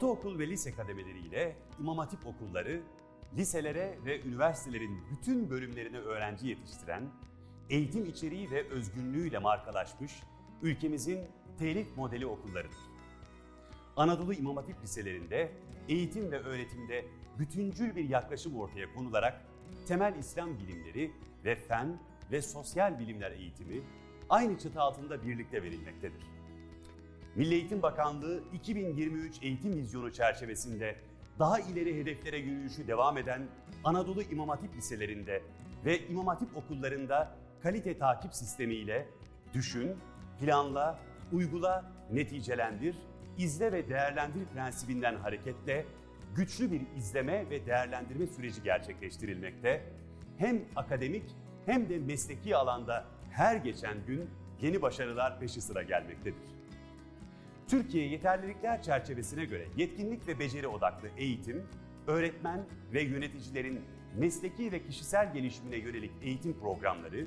Ortaokul ve lise kademeleriyle İmam Hatip okulları, liselere ve üniversitelerin bütün bölümlerine öğrenci yetiştiren, eğitim içeriği ve özgünlüğüyle markalaşmış ülkemizin telif modeli okullarıdır. Anadolu İmam Hatip liselerinde eğitim ve öğretimde bütüncül bir yaklaşım ortaya konularak temel İslam bilimleri ve fen ve sosyal bilimler eğitimi aynı çatı altında birlikte verilmektedir. Milli Eğitim Bakanlığı 2023 eğitim vizyonu çerçevesinde daha ileri hedeflere yürüyüşü devam eden Anadolu İmam Hatip liselerinde ve İmam Hatip okullarında kalite takip sistemiyle düşün, planla, uygula, neticelendir, izle ve değerlendir prensibinden hareketle güçlü bir izleme ve değerlendirme süreci gerçekleştirilmekte. Hem akademik hem de mesleki alanda her geçen gün yeni başarılar peşi sıra gelmektedir. Türkiye yeterlilikler çerçevesine göre yetkinlik ve beceri odaklı eğitim, öğretmen ve yöneticilerin mesleki ve kişisel gelişimine yönelik eğitim programları,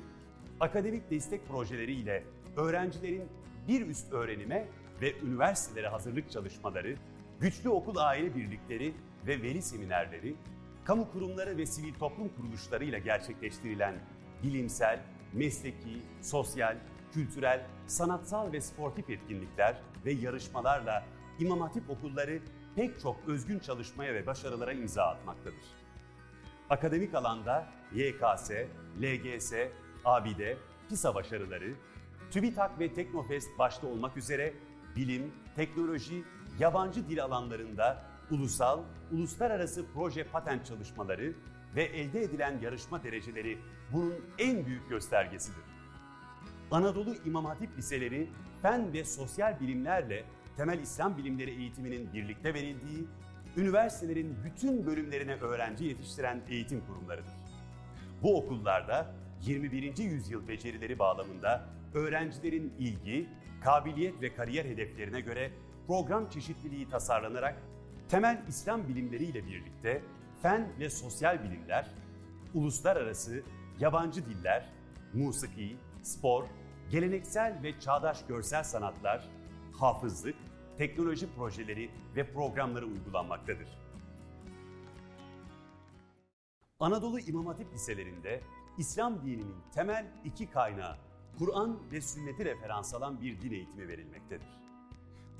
akademik destek projeleriyle öğrencilerin bir üst öğrenime ve üniversitelere hazırlık çalışmaları, güçlü okul aile birlikleri ve veli seminerleri, kamu kurumları ve sivil toplum kuruluşlarıyla gerçekleştirilen bilimsel, mesleki, sosyal, kültürel, sanatsal ve sportif etkinlikler ve yarışmalarla İmam Hatip okulları pek çok özgün çalışmaya ve başarılara imza atmaktadır. Akademik alanda YKS, LGS, ABİDE, PISA başarıları, TÜBİTAK ve Teknofest başta olmak üzere bilim, teknoloji, yabancı dil alanlarında ulusal, uluslararası proje patent çalışmaları ve elde edilen yarışma dereceleri bunun en büyük göstergesidir. Anadolu İmam Hatip Liseleri fen ve sosyal bilimlerle temel İslam bilimleri eğitiminin birlikte verildiği, üniversitelerin bütün bölümlerine öğrenci yetiştiren eğitim kurumlarıdır. Bu okullarda 21. yüzyıl becerileri bağlamında öğrencilerin ilgi, kabiliyet ve kariyer hedeflerine göre program çeşitliliği tasarlanarak temel İslam bilimleriyle birlikte fen ve sosyal bilimler, uluslararası, yabancı diller, musiki, spor, geleneksel ve çağdaş görsel sanatlar, hafızlık, teknoloji projeleri ve programları uygulanmaktadır. Anadolu İmam Hatip liselerinde İslam dininin temel iki kaynağı Kur'an ve sünneti referans alan bir din eğitimi verilmektedir.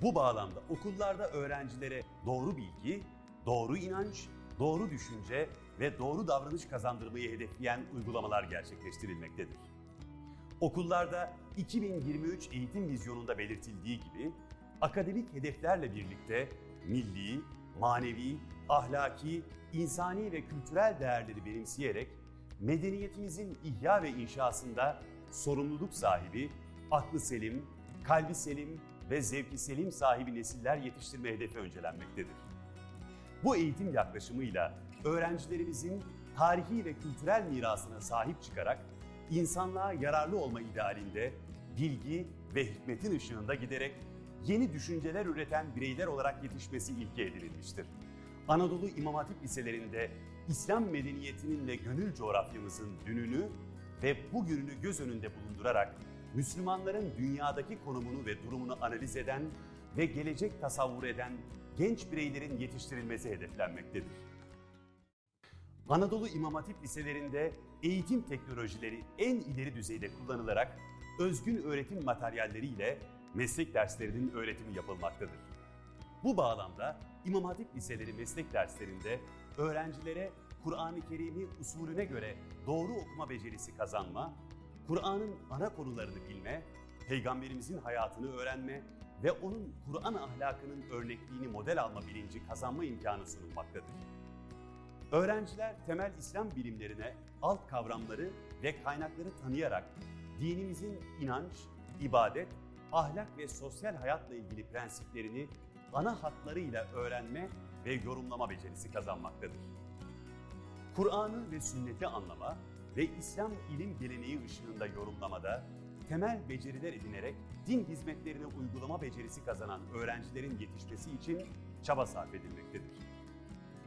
Bu bağlamda okullarda öğrencilere doğru bilgi, doğru inanç, doğru düşünce ve doğru davranış kazandırmayı hedefleyen uygulamalar gerçekleştirilmektedir. Okullarda 2023 eğitim vizyonunda belirtildiği gibi akademik hedeflerle birlikte milli, manevi, ahlaki, insani ve kültürel değerleri benimseyerek medeniyetimizin ihya ve inşasında sorumluluk sahibi, aklı selim, kalbi selim ve zevki selim sahibi nesiller yetiştirme hedefi öncelenmektedir. Bu eğitim yaklaşımıyla öğrencilerimizin tarihi ve kültürel mirasına sahip çıkarak insanlığa yararlı olma idealinde bilgi ve hikmetin ışığında giderek yeni düşünceler üreten bireyler olarak yetişmesi ilke edinilmiştir. Anadolu İmam Hatip liselerinde İslam medeniyetinin ve gönül coğrafyamızın dününü ve bugününü göz önünde bulundurarak Müslümanların dünyadaki konumunu ve durumunu analiz eden ve gelecek tasavvur eden genç bireylerin yetiştirilmesi hedeflenmektedir. Anadolu İmam Hatip liselerinde eğitim teknolojileri en ileri düzeyde kullanılarak özgün öğretim materyalleriyle meslek derslerinin öğretimi yapılmaktadır. Bu bağlamda İmam Hatip liseleri meslek derslerinde öğrencilere Kur'an-ı Kerim'i usulüne göre doğru okuma becerisi kazanma, Kur'an'ın ana konularını bilme, Peygamberimizin hayatını öğrenme ve onun Kur'an ahlakının örnekliğini model alma bilinci kazanma imkanı sunulmaktadır. Öğrenciler temel İslam bilimlerine alt kavramları ve kaynakları tanıyarak dinimizin inanç, ibadet, ahlak ve sosyal hayatla ilgili prensiplerini ana hatlarıyla öğrenme ve yorumlama becerisi kazanmaktadır. Kur'an'ı ve sünneti anlama ve İslam ilim geleneği ışığında yorumlamada temel beceriler edinerek din hizmetlerine uygulama becerisi kazanan öğrencilerin yetişmesi için çaba sarf edilmektedir.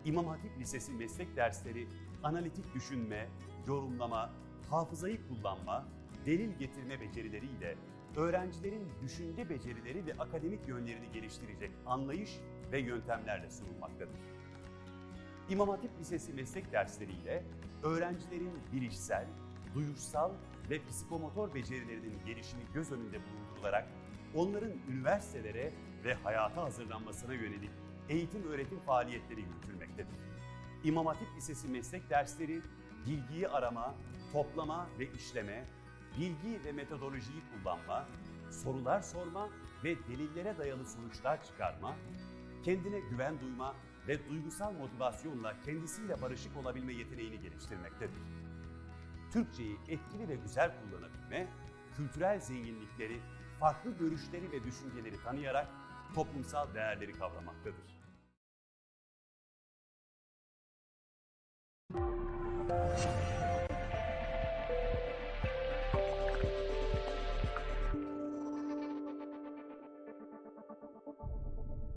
İmam Hatip Lisesi meslek dersleri analitik düşünme, yorumlama, hafızayı kullanma, delil getirme becerileriyle öğrencilerin düşünce becerileri ve akademik yönlerini geliştirecek anlayış ve yöntemlerle sunulmaktadır. İmam Hatip Lisesi meslek dersleriyle öğrencilerin bilişsel, duyuşsal ve psikomotor becerilerinin gelişimi göz önünde bulundurularak onların üniversitelere ve hayata hazırlanmasına yönelik eğitim öğretim faaliyetleri yürütülmektedir. İmam Hatip Lisesi meslek dersleri bilgiyi arama, toplama ve işleme, bilgi ve metodolojiyi kullanma, sorular sorma ve delillere dayalı sonuçlar çıkarma, kendine güven duyma ve duygusal motivasyonla kendisiyle barışık olabilme yeteneğini geliştirmektedir. Türkçeyi etkili ve güzel kullanabilme, kültürel zenginlikleri, farklı görüşleri ve düşünceleri tanıyarak toplumsal değerleri kavramaktadır.